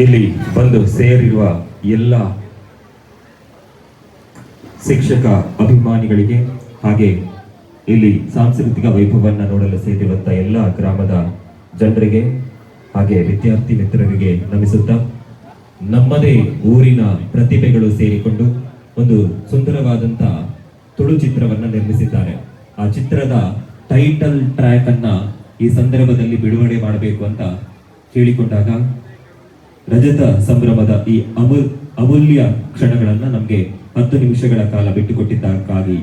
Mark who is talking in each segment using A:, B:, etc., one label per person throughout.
A: ಇಲ್ಲಿ ಬಂದು ಸೇರಿರುವ ಎಲ್ಲ ಶಿಕ್ಷಕ ಅಭಿಮಾನಿಗಳಿಗೆ ಹಾಗೆ ಇಲ್ಲಿ ಸಾಂಸ್ಕೃತಿಕ ವೈಭವವನ್ನು ನೋಡಲು ಸೇರಿರುವಂತ ಎಲ್ಲ ಗ್ರಾಮದ ಜನರಿಗೆ ಹಾಗೆ ವಿದ್ಯಾರ್ಥಿ ಮಿತ್ರರಿಗೆ ನಮಿಸುತ್ತಾ ನಮ್ಮದೇ ಊರಿನ ಪ್ರತಿಭೆಗಳು ಸೇರಿಕೊಂಡು ಒಂದು ಸುಂದರವಾದಂತ ತುಳು ಚಿತ್ರವನ್ನ ನಿರ್ಮಿಸಿದ್ದಾರೆ. ಆ ಚಿತ್ರದ ಟೈಟಲ್ ಟ್ರ್ಯಾಕ್ ಅನ್ನ ಈ ಸಂದರ್ಭದಲ್ಲಿ ಬಿಡುಗಡೆ ಮಾಡಬೇಕು ಅಂತ ಕೇಳಿಕೊಂಡಾಗ ರಜತ ಸಂಭ್ರಮದ ಈ ಅಮೂಲ್ ಅಮೂಲ್ಯ ಕ್ಷಣಗಳನ್ನ ನಮಗೆ ಹತ್ತು ನಿಮಿಷಗಳ ಕಾಲ ಬಿಟ್ಟುಕೊಟ್ಟಿದ್ದಕ್ಕಾಗಿ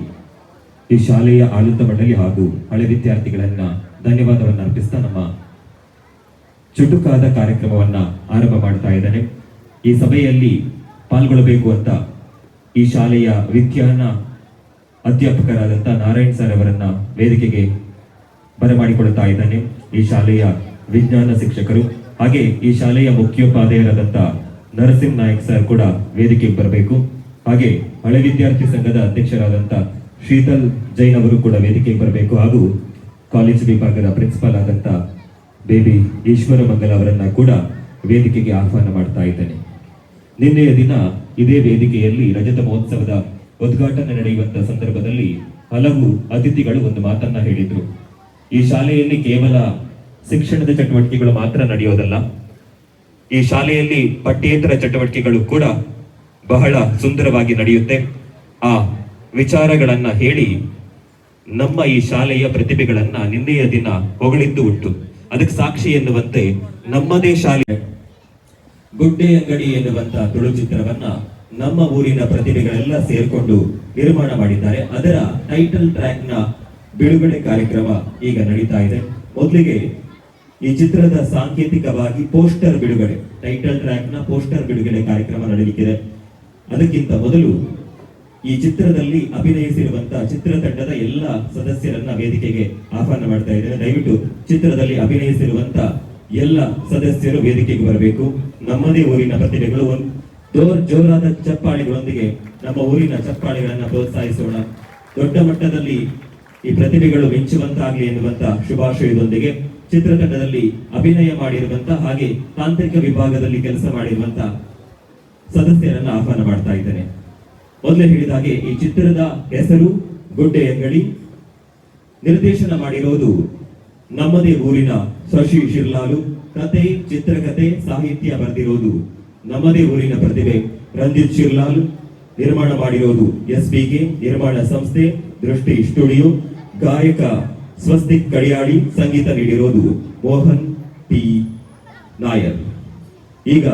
A: ಈ ಶಾಲೆಯ ಆಡಳಿತ ಮಂಡಳಿ ಹಾಗೂ ಹಳೆ ವಿದ್ಯಾರ್ಥಿಗಳನ್ನ ಧನ್ಯವಾದವನ್ನು ಅರ್ಪಿಸ್ತಾ ನಮ್ಮ ಚುಟುಕಾದ ಕಾರ್ಯಕ್ರಮವನ್ನ ಆರಂಭ ಮಾಡ್ತಾ ಇದ್ದಾನೆ. ಈ ಸಭೆಯಲ್ಲಿ ಪಾಲ್ಗೊಳ್ಳಬೇಕು ಅಂತ ಈ ಶಾಲೆಯ ವಿಜ್ಞಾನ ಅಧ್ಯಾಪಕರಾದಂತ ನಾರಾಯಣ್ ಸರ್ ಅವರನ್ನ ವೇದಿಕೆಗೆ ಬರಮಾಡಿಕೊಳ್ಳುತ್ತಾ ಇದ್ದಾನೆ. ಈ ಶಾಲೆಯ ವಿಜ್ಞಾನ ಶಿಕ್ಷಕರು ಹಾಗೆ ಈ ಶಾಲೆಯ ಮುಖ್ಯೋಪಾಧ್ಯಾಯರಾದಂತ ನರಸಿಂಹ ನಾಯಕ್ ಸರ್ ಕೂಡ ವೇದಿಕೆಗೆ ಬರಬೇಕು. ಹಾಗೆ ಹಳೆ ವಿದ್ಯಾರ್ಥಿ ಸಂಘದ ಅಧ್ಯಕ್ಷರಾದಂತ ಶೀತಲ್ ಜೈನ್ ಅವರು ಕೂಡ ವೇದಿಕೆಗೆ ಬರಬೇಕು. ಹಾಗೂ ಕಾಲೇಜು ವಿಭಾಗದ ಪ್ರಿನ್ಸಿಪಾಲ್ ಆದಂತ ಬೇಬಿ ಈಶ್ವರ ಮಂಗಲ ಅವರನ್ನ ಕೂಡ ವೇದಿಕೆಗೆ ಆಹ್ವಾನ ಮಾಡ್ತಾ ಇದ್ದೇನೆ. ನಿನ್ನೆಯ ದಿನ ಇದೇ ವೇದಿಕೆಯಲ್ಲಿ ರಜತ ಮಹೋತ್ಸವದ ಉದ್ಘಾಟನೆ ನಡೆಯುವಂತ ಸಂದರ್ಭದಲ್ಲಿ ಹಲವು ಅತಿಥಿಗಳು ಒಂದು ಮಾತನ್ನ ಹೇಳಿದ್ರು. ಈ ಶಾಲೆಯಲ್ಲಿ ಕೇವಲ ಶಿಕ್ಷಣದ ಚಟುವಟಿಕೆಗಳು ಮಾತ್ರ ನಡೆಯೋದಲ್ಲ, ಈ ಶಾಲೆಯಲ್ಲಿ ಪಠ್ಯೇತರ ಚಟುವಟಿಕೆಗಳು ಕೂಡ ಬಹಳ ಸುಂದರವಾಗಿ ನಡೆಯುತ್ತೆ. ಆ ವಿಚಾರಗಳನ್ನ ಹೇಳಿ ನಮ್ಮ ಈ ಶಾಲೆಯ ಪ್ರತಿಭೆಗಳನ್ನ ನಿನ್ನೆಯ ದಿನ ಹೊಗಳಿದ್ದು ಉಂಟು ಅದಕ್ಕೆ ಸಾಕ್ಷಿ ಎನ್ನುವಂತೆ ನಮ್ಮದೇ ಶಾಲೆ. ಗುಡ್ಡೆ ಅಂಗಡಿ ಎನ್ನುವಂತ ತುಳು ಚಿತ್ರವನ್ನ ನಮ್ಮ ಊರಿನ ಪ್ರತಿಭೆಗಳೆಲ್ಲ ಸೇರ್ಕೊಂಡು ನಿರ್ಮಾಣ ಮಾಡಿದ್ದಾರೆ. ಅದರ ಟೈಟಲ್ ಟ್ರ್ಯಾಕ್ನ ಬಿಡುಗಡೆ ಕಾರ್ಯಕ್ರಮ ಈಗ ನಡೀತಾ ಇದೆ. ಮೊದಲಿಗೆ ಈ ಚಿತ್ರದ ಸಾಂಕೇತಿಕವಾಗಿ ಪೋಸ್ಟರ್ ಬಿಡುಗಡೆ ಟೈಟಲ್ ಟ್ರ್ಯಾಕ್ನ ಪೋಸ್ಟರ್ ಬಿಡುಗಡೆ ಕಾರ್ಯಕ್ರಮ ನಡೆಯಲಿಕ್ಕಿದೆ ಅದಕ್ಕಿಂತ ಮೊದಲು ಈ ಚಿತ್ರದಲ್ಲಿ ಅಭಿನಯಿಸಿರುವಂತಹ ಚಿತ್ರತಂಡದ ಎಲ್ಲ ಸದಸ್ಯರನ್ನ ವೇದಿಕೆಗೆ ಆಹ್ವಾನ ಮಾಡ್ತಾ ಇದ್ದೇನೆ. ದಯವಿಟ್ಟು ಚಿತ್ರದಲ್ಲಿ ಅಭಿನಯಿಸಿರುವಂತ ಎಲ್ಲ ಸದಸ್ಯರು ವೇದಿಕೆಗೆ ಬರಬೇಕು. ನಮ್ಮದೇ ಊರಿನ ಪ್ರತಿಭೆಗಳು ಜೋರ್ ಜೋರಾದ ಚಪ್ಪಾಳಿಗಳೊಂದಿಗೆ ನಮ್ಮ ಊರಿನ ಚಪ್ಪಾಳಿಗಳನ್ನ ಪ್ರೋತ್ಸಾಹಿಸೋಣ. ದೊಡ್ಡ ಮಟ್ಟದಲ್ಲಿ ಈ ಪ್ರತಿಭೆಗಳು ಮಿಂಚುವಂತಾಗಲಿ ಎನ್ನುವಂತ ಶುಭಾಶಯದೊಂದಿಗೆ ಚಿತ್ರತಂಡದಲ್ಲಿ ಅಭಿನಯ ಮಾಡಿರುವಂತ ಹಾಗೆ ತಾಂತ್ರಿಕ ವಿಭಾಗದಲ್ಲಿ ಕೆಲಸ ಮಾಡಿರುವಂತ ಸದಸ್ಯರನ್ನ ಆಹ್ವಾನ ಮಾಡ್ತಾ ಇದ್ದೇನೆ. ಮೊದಲೇ ಹೇಳಿದ ಹಾಗೆ ಈ ಚಿತ್ರದ ಹೆಸರು ಗುಡ್ಡೆ ಅಂಗಡಿ. ನಿರ್ದೇಶನ ಮಾಡಿರೋದು ನಮ್ಮದೇ ಊರಿನ ಶಶಿ ಶಿರ್ಲಾಲು. ಕತೆ ಚಿತ್ರಕಥೆ ಸಾಹಿತ್ಯ ಬರೆದಿರೋದು ನಮ್ಮದೇ ಊರಿನ ಪ್ರತಿಭೆ ರಂಜಿತ್ ಶಿರ್ಲಾಲು. ನಿರ್ಮಾಣ ಮಾಡಿರೋದು ಎಸ್ ಕೆ ನಿರ್ಮಾಣ ಸಂಸ್ಥೆ ದೃಷ್ಟಿ ಸ್ಟುಡಿಯೋ. ಗಾಯಕ ಸ್ವಸ್ತಿಕ್ ಕಡಿಯಾಡಿ ಸಂಗೀತ ನೀಡಿರೋದು ಮೋಹನ್ ಪಿ ನಾಯರ್. ಈಗ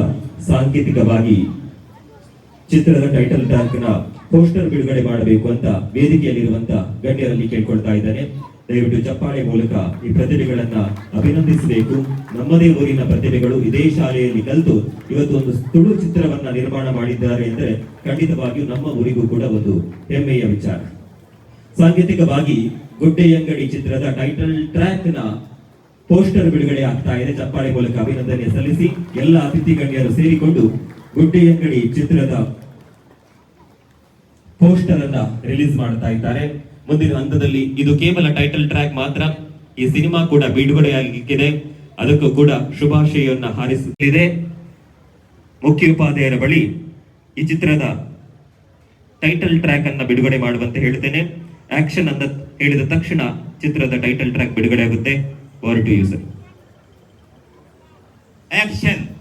A: ಸಾಂಕೇತಿಕವಾಗಿ ಚಿತ್ರದ ಟೈಟಲ್ ಟ್ರ್ಯಾಕ್ನ ಪೋಸ್ಟರ್ ಬಿಡುಗಡೆ ಮಾಡಬೇಕು ಅಂತ ವೇದಿಕೆಯಲ್ಲಿರುವಂತ ಗಣ್ಯರಲ್ಲಿ ಕೇಳ್ಕೊಳ್ತಾ ಇದ್ದಾನೆ. ದಯವಿಟ್ಟು ಚಪ್ಪಾಳೆ ಮೂಲಕ ಈ ಪ್ರತಿಭೆಗಳನ್ನ ಅಭಿನಂದಿಸಬೇಕು. ನಮ್ಮದೇ ಊರಿನ ಪ್ರತಿಭೆಗಳು ಇದೇ ಶಾಲೆಯಲ್ಲಿ ಕಲಿತು ಇವತ್ತು ಒಂದು ತುಳು ಚಿತ್ರವನ್ನ ನಿರ್ಮಾಣ ಮಾಡಿದ್ದಾರೆ ಎಂದರೆ ಖಂಡಿತವಾಗಿಯೂ ನಮ್ಮ ಊರಿಗೂ ಕೂಡ ಒಂದು ಹೆಮ್ಮೆಯ ವಿಚಾರ. ಸಾಂಕೇತಿಕವಾಗಿ ಗುಡ್ಡೆಯಂಗಡಿ ಚಿತ್ರದ ಟೈಟಲ್ ಟ್ರ್ಯಾಕ್ನ ಪೋಸ್ಟರ್ ಬಿಡುಗಡೆ ಆಗ್ತಾ ಇದೆ. ಚಪ್ಪಾಳೆ ಮೂಲಕ ಅಭಿನಂದನೆ ಸಲ್ಲಿಸಿ ಎಲ್ಲ ಅತಿಥಿ ಗಣ್ಯರು ಸೇರಿಕೊಂಡು ಗುಡ್ಡೆಯಂಗಡಿ ಚಿತ್ರದ ಪೋಸ್ಟರ್ ಅನ್ನ ರಿಲೀಸ್ ಮಾಡ್ತಾ ಇದ್ದಾರೆ. ಮುಂದಿನ ಹಂತದಲ್ಲಿ ಇದು ಕೇವಲ ಟೈಟಲ್ ಟ್ರ್ಯಾಕ್ ಮಾತ್ರ, ಈ ಸಿನಿಮಾ ಕೂಡ ಬಿಡುಗಡೆಯಾಗಲಿಕ್ಕಿದೆ ಅದಕ್ಕೂ ಕೂಡ ಶುಭಾಶಯವನ್ನ ಹಾರಿಸುತ್ತಿದೆ. ಮುಖ್ಯ ಉಪಾಧ್ಯಾಯರ ಬಳಿ ಈ ಚಿತ್ರದ ಟೈಟಲ್ ಟ್ರ್ಯಾಕ್ ಅನ್ನ ಬಿಡುಗಡೆ ಮಾಡುವಂತೆ ಹೇಳ್ತೇನೆ ಆಕ್ಷನ್ ಅಂತ ಹೇಳಿದ ತಕ್ಷಣ ಚಿತ್ರದ ಟೈಟಲ್ ಟ್ರ್ಯಾಕ್ ಬಿಡುಗಡೆ ಆಗುತ್ತೆ. ಟು ಯೂಸರ್
B: ಆಕ್ಷನ್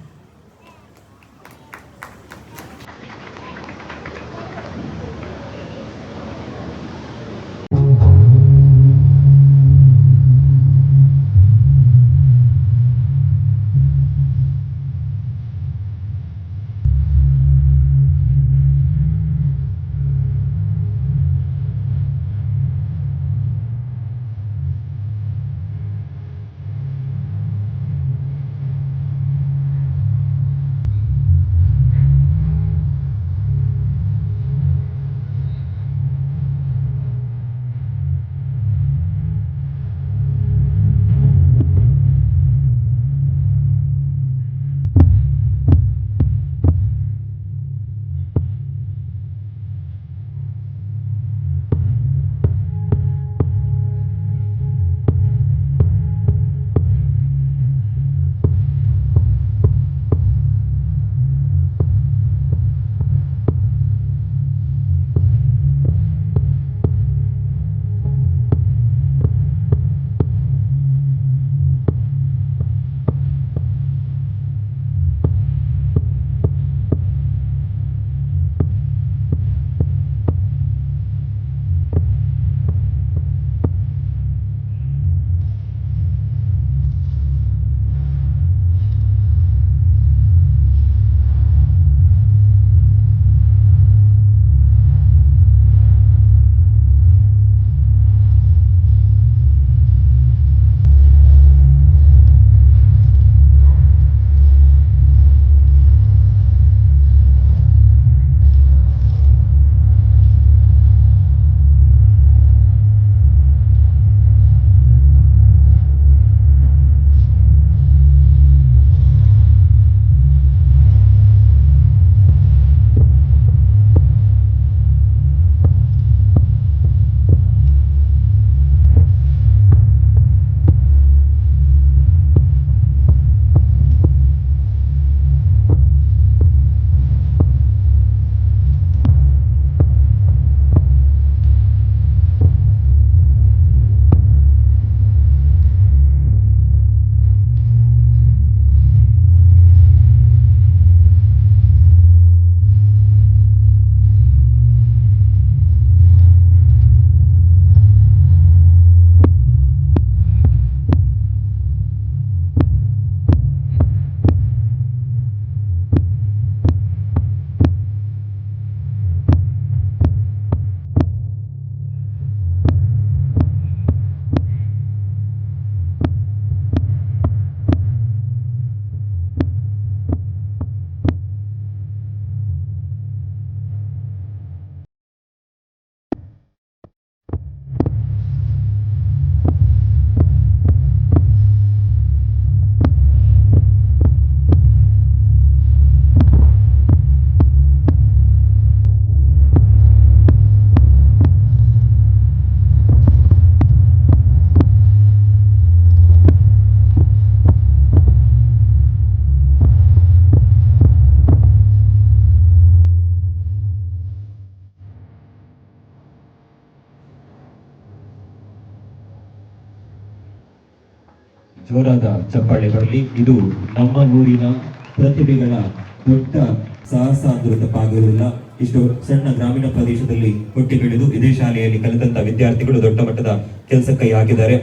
A: ಜೋರಾದ ಚಪ್ಪಾಳೆ ಬರಲಿ ಇದು ನಮ್ಮ ಊರಿನ ಪ್ರತಿಭೆಗಳ ದೊಡ್ಡ ಸಾಹಸಾಂದ್ರತ ತಪ್ಪಾಗಿರುವುದಿಲ್ಲ ಇಷ್ಟು ಸಣ್ಣ ಗ್ರಾಮೀಣ ಪ್ರದೇಶದಲ್ಲಿ ಹುಟ್ಟಿ ಬೆಳೆದು ಇದೇ ಶಾಲೆಯಲ್ಲಿ ಕಲಿತಂತ ವಿದ್ಯಾರ್ಥಿಗಳು ದೊಡ್ಡ ಮಟ್ಟದ ಕೆಲಸ ಕೈ ಹಾಕಿದ್ದಾರೆ.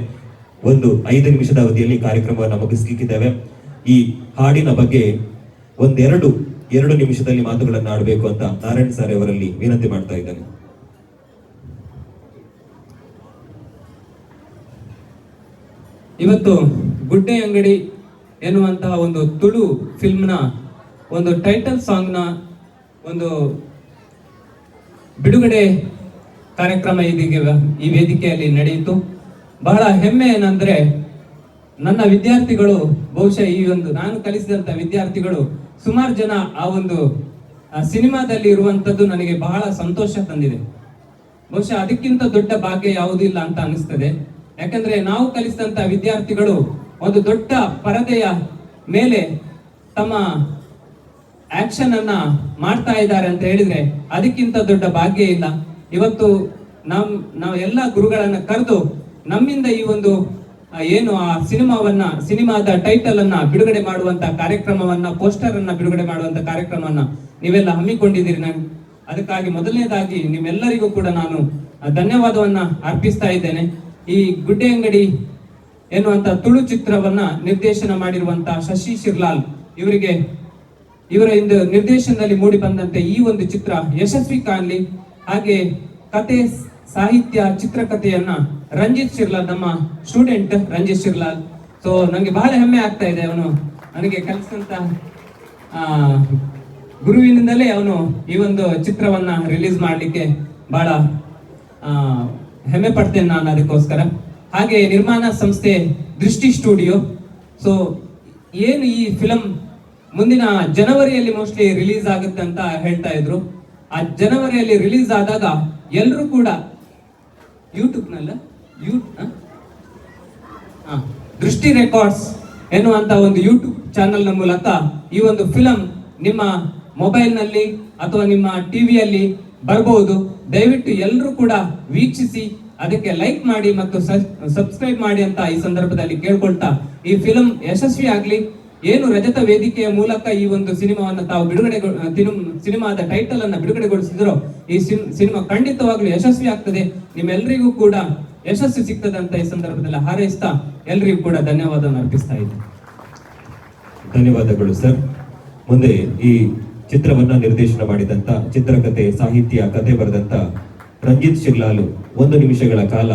A: ಒಂದು ಐದು ನಿಮಿಷದ ಅವಧಿಯಲ್ಲಿ ಕಾರ್ಯಕ್ರಮವನ್ನು ಮುಗಿಸ್ಲಿಕ್ಕಿದ್ದೇವೆ. ಈ ಹಾಡಿನ ಬಗ್ಗೆ ಒಂದೆರಡು, ಎರಡು ನಿಮಿಷದಲ್ಲಿ ಮಾತುಗಳನ್ನು ಆಡಬೇಕು ಅಂತ ನಾರಾಯಣ್ ಸರ್ ಅವರಲ್ಲಿ ವಿನಂತಿ ಮಾಡ್ತಾ ಇದ್ದೇನೆ.
B: ಇವತ್ತು ಗುಡ್ಡೆ ಅಂಗಡಿ ಎನ್ನುವಂತಹ ಒಂದು ತುಳು ಫಿಲ್ಮ್ನ ಒಂದು ಟೈಟಲ್ ಸಾಂಗ್ನ ಒಂದು ಬಿಡುಗಡೆ ಕಾರ್ಯಕ್ರಮ ಇದೀಗ ಈ ವೇದಿಕೆಯಲ್ಲಿ ನಡೆಯಿತು. ಬಹಳ ಹೆಮ್ಮೆ ಏನಂದ್ರೆ ನನ್ನ ವಿದ್ಯಾರ್ಥಿಗಳು, ಬಹುಶಃ ಈ ಒಂದು ನಾನು ಕಲಿಸಿದಂತ ವಿದ್ಯಾರ್ಥಿಗಳು ಸುಮಾರು ಜನ ಆ ಒಂದು ಸಿನಿಮಾದಲ್ಲಿ ಇರುವಂತದ್ದು ನನಗೆ ಬಹಳ ಸಂತೋಷ ತಂದಿದೆ. ಬಹುಶಃ ಅದಕ್ಕಿಂತ ದೊಡ್ಡ ಭಾಗ್ಯ ಯಾವುದಿಲ್ಲ ಅಂತ ಅನಿಸ್ತದೆ. ಯಾಕಂದ್ರೆ ನಾವು ಕಲಿಸಿದಂತ ವಿದ್ಯಾರ್ಥಿಗಳು ಒಂದು ದೊಡ್ಡ ಪರದೆಯ ಮೇಲೆ ತಮ್ಮ ಆಕ್ಷನ್ ಅನ್ನ ಮಾಡ್ತಾ ಇದ್ದಾರೆ ಅಂತ ಹೇಳಿದ್ರೆ ಅದಕ್ಕಿಂತ ದೊಡ್ಡ ಭಾಗ್ಯ ಇಲ್ಲ. ಇವತ್ತು ನಮ್, ನಾವು ಎಲ್ಲ ಗುರುಗಳನ್ನ ಕರೆದು ನಮ್ಮಿಂದ ಈ ಒಂದು ಏನು ಆ ಸಿನಿಮಾವನ್ನ, ಸಿನಿಮಾದ ಟೈಟಲ್ ಅನ್ನ ಬಿಡುಗಡೆ ಮಾಡುವಂತ ಕಾರ್ಯಕ್ರಮವನ್ನ ಪೋಸ್ಟರ್ ಅನ್ನ ಬಿಡುಗಡೆ ಮಾಡುವಂತ ಕಾರ್ಯಕ್ರಮವನ್ನ ನೀವೆಲ್ಲ ಹಮ್ಮಿಕೊಂಡಿದ್ದೀರಿ ನಾನು. ಅದಕ್ಕಾಗಿ ಮೊದಲನೇದಾಗಿ ನಿಮ್ಮೆಲ್ಲರಿಗೂ ಕೂಡ ನಾನು ಧನ್ಯವಾದವನ್ನ ಅರ್ಪಿಸ್ತಾ ಇದ್ದೇನೆ. ಈ ಗುಡ್ಡೆ ಅಂಗಡಿ ಎನ್ನುವಂತ ತುಳು ಚಿತ್ರವನ್ನ ನಿರ್ದೇಶನ ಮಾಡಿರುವಂತಹ ಶಶಿ ಶಿರ್ಲಾಲ್. ಇವರಿಗೆ, ಇವರ ಇಂದು ನಿರ್ದೇಶನದಲ್ಲಿ ಮೂಡಿ ಬಂದಂತೆ ಈ ಒಂದು ಚಿತ್ರ ಯಶಸ್ವಿ ಕಾಣಲಿ. ಹಾಗೆ ಕತೆ, ಸಾಹಿತ್ಯ, ಚಿತ್ರಕಥೆಯನ್ನ ರಂಜಿತ್ ಶಿರ್ಲಾಲ್, ನಮ್ಮ ಸ್ಟೂಡೆಂಟ್ ರಂಜಿತ್ ಶಿರ್ಲಾಲ್. ಸೊ ನನಗೆ ಬಹಳ ಹೆಮ್ಮೆ ಆಗ್ತಾ ಇದೆ ಅವನು. ನನಗೆ ಕಲಿಸಿದಂತ ಗುರುವಿನಿಂದಲೇ ಅವನು ಈ ಒಂದು ಚಿತ್ರವನ್ನ ರಿಲೀಸ್ ಮಾಡಲಿಕ್ಕೆ ಬಹಳ ಹೆಮ್ಮೆ ಪಡ್ತೇನೆ ನಾನು ಅದಕ್ಕೋಸ್ಕರ. ಹಾಗೆ ನಿರ್ಮಾಣ ಸಂಸ್ಥೆ ದೃಷ್ಟಿ ಸ್ಟುಡಿಯೋ. ಸೊ ಏನು ಈ ಫಿಲಂ ಮುಂದಿನ ಜನವರಿಯಲ್ಲಿ ಮೋಸ್ಟ್ಲಿ ರಿಲೀಸ್ ಆಗುತ್ತೆ ಅಂತ ಹೇಳ್ತಾ ಇದ್ರು. ಆ ಜನವರಿಯಲ್ಲಿ ರಿಲೀಸ್ ಆದಾಗ ಎಲ್ಲರೂ ಕೂಡ ಯೂಟ್ಯೂಬ್ನಲ್ಲ ಯೂಟ್ಯೂಬ್ ದೃಷ್ಟಿ ರೆಕಾರ್ಡ್ಸ್ ಎನ್ನುವಂತ ಒಂದು ಯೂಟ್ಯೂಬ್ ಚಾನೆಲ್ನ ಮೂಲಕ ಈ ಒಂದು ಫಿಲಂ ನಿಮ್ಮ ಮೊಬೈಲ್ನಲ್ಲಿ ಅಥವಾ ನಿಮ್ಮ ಟಿವಿಯಲ್ಲಿ ಬರಬಹುದು ದಯವಿಟ್ಟು ಎಲ್ಲರೂ ಕೂಡ ವೀಕ್ಷಿಸಿ. ಅದಕ್ಕೆ ಲೈಕ್ ಮಾಡಿ ಮತ್ತು ಸಬ್ಸ್ಕ್ರೈಬ್ ಮಾಡಿ ಅಂತ ಈ ಸಂದರ್ಭದಲ್ಲಿ ಕೇಳ್ಕೊಳ್ತಾ ಈ ಫಿಲಂ ಯಶಸ್ವಿ ಆಗ್ಲಿ. ಏನು ರಜತ ವೇದಿಕೆಯ ಮೂಲಕ ಈ ಒಂದು ಸಿನಿಮಾವನ್ನ ತಾವು ಬಿಡುಗಡೆ ಸಿನಿಮಾದ ಟೈಟಲ್ ಅನ್ನ ಬಿಡುಗಡೆಗೊಳಿಸಿದ್ರು, ಈ ಸಿನಿಮಾ ಖಂಡಿತವಾಗ್ಲೂ ಯಶಸ್ವಿ ಆಗ್ತದೆ. ನಿಮ್ಮೆಲ್ಲರಿಗೂ ಕೂಡ ಯಶಸ್ಸು ಸಿಗ್ತದೆ ಅಂತ ಈ ಸಂದರ್ಭದಲ್ಲಿ ಹಾರೈಸ್ತಾ ಎಲ್ರಿಗೂ ಕೂಡ ಧನ್ಯವಾದವನ್ನು ಅರ್ಪಿಸ್ತಾ ಇದ್ದೀನಿ.
A: ಧನ್ಯವಾದಗಳು ಸರ್ ಮುಂದೆ ಈ ಚಿತ್ರವನ್ನ ನಿರ್ದೇಶನ ಮಾಡಿದಂತ ಚಿತ್ರಕಥೆ ಸಾಹಿತ್ಯ ಕಥೆ ಬರೆದಂತ ರಂಜಿತ್ ಶಿರ್ಲಾಲು ಒಂದು ನಿಮಿಷಗಳ ಕಾಲ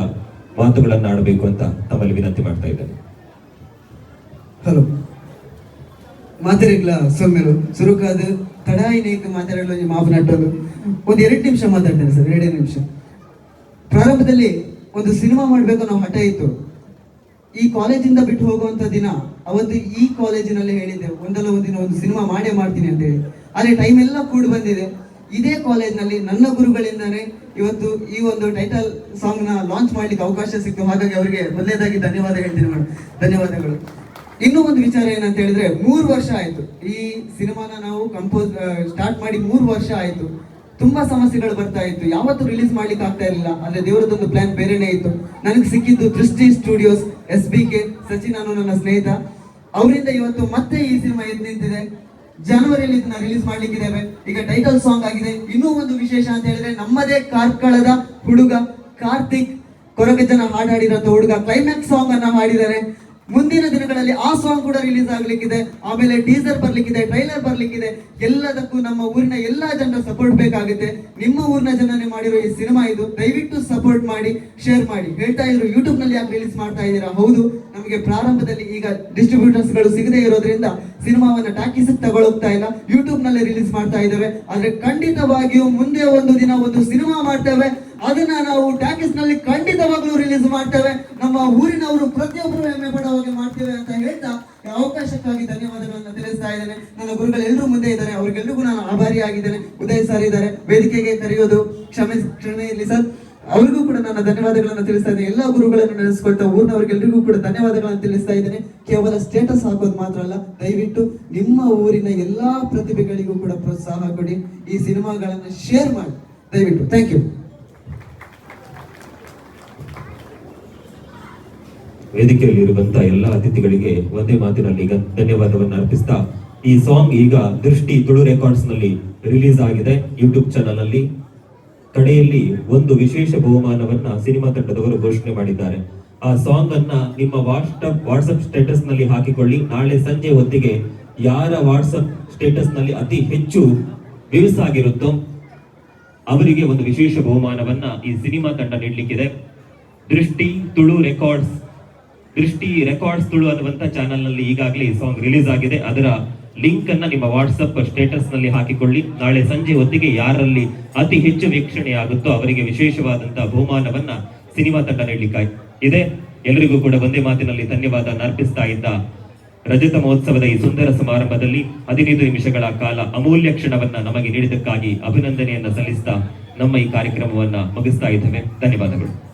A: ಮಾತುಗಳನ್ನು ಆಡಬೇಕು ಅಂತ ತಮ್ಮಲ್ಲಿ ವಿನಂತಿ ಮಾಡ್ತಾ ಇದ್ದೇನೆ.
C: ಹಲೋ. ಮಾತಾಡಿಲ್ಲ ಸೌಮ್ಯರು? ಸುರುಕಾದ ತಡಾಯಿ ನೇಕ ಮಾತಾಡಲು ನಟ್ಟಲು ಒಂದು ಎರಡು ನಿಮಿಷ ಮಾತಾಡ್ತೇನೆ ಸರ್, ಎರಡೇ ನಿಮಿಷ. ಪ್ರಾರಂಭದಲ್ಲಿ ಒಂದು ಸಿನಿಮಾ ಮಾಡಬೇಕು ನಾವು ಹಠ ಇತ್ತು. ಈ ಕಾಲೇಜಿಂದ ಬಿಟ್ಟು ಹೋಗುವಂತ ದಿನ, ಅವತ್ತು ಈ ಕಾಲೇಜಿನಲ್ಲಿ ಹೇಳಿದ್ದೆ, ಒಂದಲ್ಲ ಒಂದಿನ ಒಂದು ಸಿನಿಮಾ ಮಾಡೇ ಮಾಡ್ತೀನಿ ಅಂತ ಹೇಳಿ. ಆದರೆ ಟೈಮ್ ಎಲ್ಲ ಕೂಡ ಬಂದಿದೆ. ಇದೇ ಕಾಲೇಜ್ನಲ್ಲಿ ನನ್ನ ಗುರುಗಳಿಂದಾನೇ ಇವತ್ತು ಈ ಒಂದು ಟೈಟಲ್ ಸಾಂಗ್ನ ಲಾಂಚ್ ಮಾಡಲಿಕ್ಕೆ ಅವಕಾಶ ಸಿಕ್ತು. ಹಾಗಾಗಿ ಅವರಿಗೆ ಮೊದಲನೇದಾಗಿ ಧನ್ಯವಾದ ಹೇಳ್ತೀನಿ ಮೇಡಮ್ ಧನ್ಯವಾದಗಳು. ಇನ್ನೂ ಒಂದು ವಿಚಾರ ಏನಂತ ಹೇಳಿದ್ರೆ, ಮೂರು ವರ್ಷ ಆಯ್ತು. ಈ ಸಿನಿಮಾನ ನಾವು ಕಂಪೋಸ್ ಸ್ಟಾರ್ಟ್ ಮಾಡಿ ಮೂರು ವರ್ಷ ಆಯ್ತು. ತುಂಬಾ ಸಮಸ್ಯೆಗಳು ಬರ್ತಾ ಇತ್ತು. ಯಾವತ್ತು ರಿಲೀಸ್ ಮಾಡ್ಲಿಕ್ಕೆ ಆಗ್ತಾ ಇರಲಿಲ್ಲ. ಅಂದ್ರೆ ದೇವರದೊಂದು ಪ್ಲಾನ್ ಬೇರೆನೇ ಇತ್ತು. ನನಗೆ ಸಿಕ್ಕಿದ್ದು Drishti studios S B K Sachin ಅನ್ನೋ ನನ್ನ ಸ್ನೇಹಿತ. ಅವರಿಂದ ಇವತ್ತು ಮತ್ತೆ ಈ ಸಿನಿಮಾ ಎದ್ದು ನಿಂತಿದೆ. ಜನವರಿಯಲ್ಲಿ ಇದನ್ನ ರಿಲೀಸ್ ಮಾಡ್ಲಿಕ್ಕಿದ್ದೇವೆ. ಈಗ ಟೈಟಲ್ ಸಾಂಗ್ ಆಗಿದೆ. ಇನ್ನೂ ಒಂದು ವಿಶೇಷ ಅಂತ ಹೇಳಿದ್ರೆ ನಮ್ಮದೇ ಕಾರ್ಕಳದ ಹುಡುಗ ಕಾರ್ತಿಕ್ ಕೊರಗಜ್ಜನ ಹಾಡು ಹುಡುಗ ಕ್ಲೈಮ್ಯಾಕ್ಸ್ ಸಾಂಗ್ ಅನ್ನ ಹಾಡಿದ್ದಾರೆ. ಮುಂದಿನ ದಿನಗಳಲ್ಲಿ ಆ ಸಾಂಗ್ ಕೂಡ ರಿಲೀಸ್ ಆಗ್ಲಿಕ್ಕಿದೆ. ಆಮೇಲೆ ಟೀಸರ್ ಬರ್ಲಿಕ್ಕಿದೆ ಟ್ರೈಲರ್ ಬರ್ಲಿಕ್ಕಿದೆ. ಎಲ್ಲದಕ್ಕೂ ನಮ್ಮ ಊರಿನ ಎಲ್ಲಾ ಜನರ ಸಪೋರ್ಟ್ ಬೇಕಾಗುತ್ತೆ. ನಿಮ್ಮ ಊರಿನ ಜನನೇ ಮಾಡಿರೋ ಈ ಸಿನಿಮಾ ಇದು, ದಯವಿಟ್ಟು ಸಪೋರ್ಟ್ ಮಾಡಿ ಶೇರ್ ಮಾಡಿ. ಹೇಳ್ತಾ ಇದ್ರು ಯೂಟ್ಯೂಬ್ನಲ್ಲಿ ಯಾಕೆ ರಿಲೀಸ್ ಮಾಡ್ತಾ ಇದ್ದೀರಾ? ಹೌದು, ನಮಗೆ ಪ್ರಾರಂಭದಲ್ಲಿ ಈಗ ಡಿಸ್ಟ್ರಿಬ್ಯೂಟರ್ಸ್ಗಳು ಸಿಗದೇ ಇರೋದ್ರಿಂದ ಸಿನಿಮಾವನ್ನ ಟಾಕೀಸ್ ತಗೊಳ್ಳೋಗ್ತಾ ಇಲ್ಲ. ಯೂಟ್ಯೂಬ್ನಲ್ಲಿ ರಿಲೀಸ್ ಮಾಡ್ತಾ ಇದ್ದೇವೆ. ಆದ್ರೆ ಖಂಡಿತವಾಗಿಯೂ ಮುಂದೆ ಒಂದು ದಿನ ಒಂದು ಸಿನಿಮಾ ಮಾಡ್ತೇವೆ. ಅದನ್ನ ನಾವು ಟಾಕೀಸ್ನಲ್ಲಿ ಖಂಡಿತವಾಗ್ಲೂ ರಿಲೀಸ್ ಮಾಡ್ತೇವೆ. ನಮ್ಮ ಊರಿನವರು ಪ್ರತಿಯೊಬ್ಬರು ಹೆಮ್ಮೆ ಪಡೋ ಹಾಗೆ ಮಾಡ್ತೇವೆ ಅಂತ ಹೇಳ್ತಾ ಅವಕಾಶಕ್ಕಾಗಿ ಧನ್ಯವಾದಗಳನ್ನು ತಿಳಿಸ್ತಾ ಇದ್ದೇನೆ. ನನ್ನ ಗುರುಗಳು ಎಲ್ಲರೂ ಮುಂದೆ ಇದ್ದಾರೆ. ಅವ್ರಿಗೆಲ್ರಿಗೂ ನಾನು ಆಭಾರಿಯಾಗಿದ್ದೇನೆ. ಉದಯ್ ಸರ್ ಇದ್ದಾರೆ. ವೇದಿಕೆಗೆ ಕರೆಯೋದು ಕ್ಷಮೆ ಕ್ಷಮೆ ಇರಲಿ ಸರ್. ಅವರಿಗೂ ಕೂಡ ನನ್ನ ಧನ್ಯವಾದಗಳನ್ನು ತಿಳಿಸ್ತಾ ಇದ್ದೇನೆ. ಎಲ್ಲ ಗುರುಗಳನ್ನು ನೆನೆಸ್ಕೊಳ್ತಾ ಊರಿನವರಿಗೆಲ್ಲರಿಗೂ ಕೂಡ ಧನ್ಯವಾದಗಳನ್ನು ತಿಳಿಸ್ತಾ ಇದ್ದೇನೆ. ಕೇವಲ ಸ್ಟೇಟಸ್ ಹಾಕೋದು ಮಾತ್ರ ಅಲ್ಲ, ದಯವಿಟ್ಟು ನಿಮ್ಮ ಊರಿನ ಎಲ್ಲಾ ಪ್ರತಿಭೆಗಳಿಗೂ ಕೂಡ ಪ್ರೋತ್ಸಾಹ ಕೊಡಿ. ಈ ಸಿನಿಮಾಗಳನ್ನು ಶೇರ್ ಮಾಡಿ. ದಯವಿಟ್ಟು. ಥ್ಯಾಂಕ್ ಯು
A: ವೇದಿಕೆಯಲ್ಲಿ ಇರುವಂತ ಎಲ್ಲ ಅತಿಥಿಗಳಿಗೆ ಒಂದೇ ಮಾತಿನಲ್ಲಿ ಈಗ ಧನ್ಯವಾದವನ್ನು ಅರ್ಪಿಸ್ತಾ, ಈ ಸಾಂಗ್ ಈಗ ದೃಷ್ಟಿ ತುಳು ರೆಕಾರ್ಡ್ಸ್ನಲ್ಲಿ ರಿಲೀಸ್ ಆಗಿದೆ ಯೂಟ್ಯೂಬ್ ಚಾನಲ್ ಅಲ್ಲಿ. ಕಡೆಯಲ್ಲಿ ಒಂದು ವಿಶೇಷ ಬಹುಮಾನವನ್ನ ಸಿನಿಮಾ ತಂಡದವರು ಘೋಷಣೆ ಮಾಡಿದ್ದಾರೆ. ಆ ಸಾಂಗ್ ಅನ್ನ ನಿಮ್ಮ ವಾಟ್ಸ್ಆಪ್ ವಾಟ್ಸ್ಆಪ್ ಸ್ಟೇಟಸ್ನಲ್ಲಿ ಹಾಕಿಕೊಳ್ಳಿ. ನಾಳೆ ಸಂಜೆ ಹೊತ್ತಿಗೆ ಯಾರ ವಾಟ್ಸ್ಆಪ್ ಸ್ಟೇಟಸ್ನಲ್ಲಿ ಅತಿ ಹೆಚ್ಚು ವ್ಯೂಸ್ ಆಗಿರುತ್ತೋ ಅವರಿಗೆ ಒಂದು ವಿಶೇಷ ಬಹುಮಾನವನ್ನ ಈ ಸಿನಿಮಾ ತಂಡ ನೀಡಲಿಕ್ಕಿದೆ. ದೃಷ್ಟಿ ತುಳು ರೆಕಾರ್ಡ್ಸ್ ದೃಷ್ಟಿ ರೆಕಾರ್ಡ್ಸ್ ತುಳು ಅನ್ನುವಂತ ಚಾನೆಲ್ನಲ್ಲಿ ಈಗಾಗಲೇ ಈ ಸಾಂಗ್ ರಿಲೀಸ್ ಆಗಿದೆ. ಅದರ ಲಿಂಕ್ ಅನ್ನ ನಿಮ್ಮ ವಾಟ್ಸ್ಆಪ್ ಸ್ಟೇಟಸ್ನಲ್ಲಿ ಹಾಕಿಕೊಳ್ಳಿ. ನಾಳೆ ಸಂಜೆ ಹೊತ್ತಿಗೆ ಯಾರಲ್ಲಿ ಅತಿ ಹೆಚ್ಚು ವೀಕ್ಷಣೆ ಆಗುತ್ತೋ ಅವರಿಗೆ ವಿಶೇಷವಾದಂತಹ ಬಹುಮಾನವನ್ನ ಸಿನಿಮಾ ತಂಡ ನೀಡಲಿಕ್ಕಾಗಿ ಇದೆ. ಎಲ್ಲರಿಗೂ ಕೂಡ ಒಂದೇ ಮಾತಿನಲ್ಲಿ ಧನ್ಯವಾದ ಅರ್ಪಿಸ್ತಾ ಇದ್ದ ರಜತ ಮಹೋತ್ಸವದ ಈ ಸುಂದರ ಸಮಾರಂಭದಲ್ಲಿ ಹದಿನೈದು ನಿಮಿಷಗಳ ಕಾಲ ಅಮೂಲ್ಯ ಕ್ಷಣವನ್ನ ನಮಗೆ ನೀಡಿದ್ದಕ್ಕಾಗಿ ಅಭಿನಂದನೆಯನ್ನ ಸಲ್ಲಿಸ್ತಾ ನಮ್ಮ ಈ ಕಾರ್ಯಕ್ರಮವನ್ನ ಮುಗಿಸ್ತಾ ಇದ್ದೇವೆ. ಧನ್ಯವಾದಗಳು.